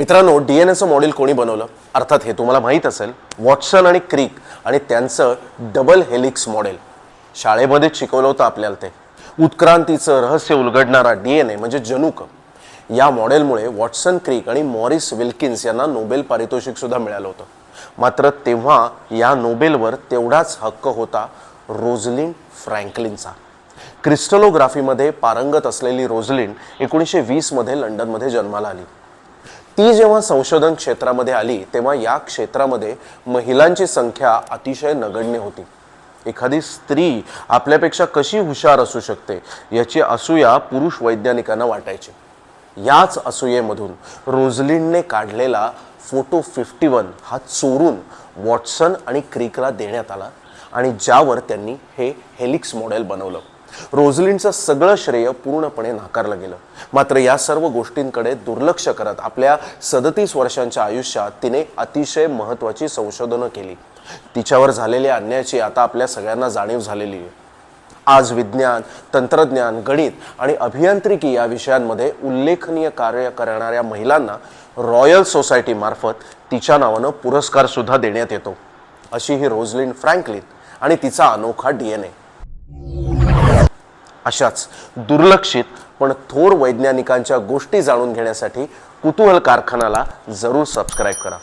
मित्रांनो D N एचं model कोणी बनवलं? अर्थात हे तुम्हाला माहीत असेल वॉटसन आणि क्रिक आणि त्यांचं डबल हेलिक्स मॉडेल शाळेमध्येच शिकवलं होतं आपल्याला ते. उत्क्रांतीचं रहस्य उलगडणारा डी एन ए म्हणजे जनुक. या मॉडेलमुळे वॉटसन क्रिक आणि मॉरिस विल्किन्स यांना नोबेल पारितोषिकसुद्धा मिळालं होतं. मात्र तेव्हा या नोबेलवर तेवढाच हक्क होता रोझलिन फ्रँकलिनचा. क्रिस्टलोग्राफीमध्ये पारंगत असलेली रोझलिन एकोणीसशे वीसमध्ये लंडनमध्ये जन्माला आली. ती जेव्हा संशोधन क्षेत्रामध्ये आली तेव्हा या क्षेत्रामध्ये महिलांची संख्या अतिशय नगण्य होती. एखादी स्त्री आपल्यापेक्षा कशी हुशार असू शकते याची असूया पुरुष वैज्ञानिकांना वाटायची. याच असूयेमधून रोझलिनने काढलेला फोटो फिफ्टी वन हा चोरून वॉटसन आणि क्रिकला देण्यात आला आणि ज्यावर त्यांनी हे हेलिक्स मॉडेल बनवलं. रोझलिनचं सगळं श्रेय पूर्णपणे नाकारलं गेलं. मात्र या सर्व गोष्टींकडे दुर्लक्ष करत आपल्या सदतीस वर्षांच्या आयुष्यात तिने अतिशय महत्त्वाची संशोधनं केली. तिच्यावर झालेल्या अन्यायाची आता आपल्या सगळ्यांना जाणीव झालेली आहे. आज विज्ञान तंत्रज्ञान गणित आणि अभियांत्रिकी या विषयांमध्ये उल्लेखनीय कार्य करणाऱ्या महिलांना रॉयल सोसायटीमार्फत तिच्या नावानं पुरस्कारसुद्धा देण्यात येतो. अशी ही रोझलिन फ्रँकलिन आणि तिचा अनोखा डी एन ए. अशाच दुर्लक्षित पण थोर वैज्ञानिकांच्या गोष्टी जाणून घेण्यासाठी कुतूहल कारखानाला जरूर सबस्क्राईब करा.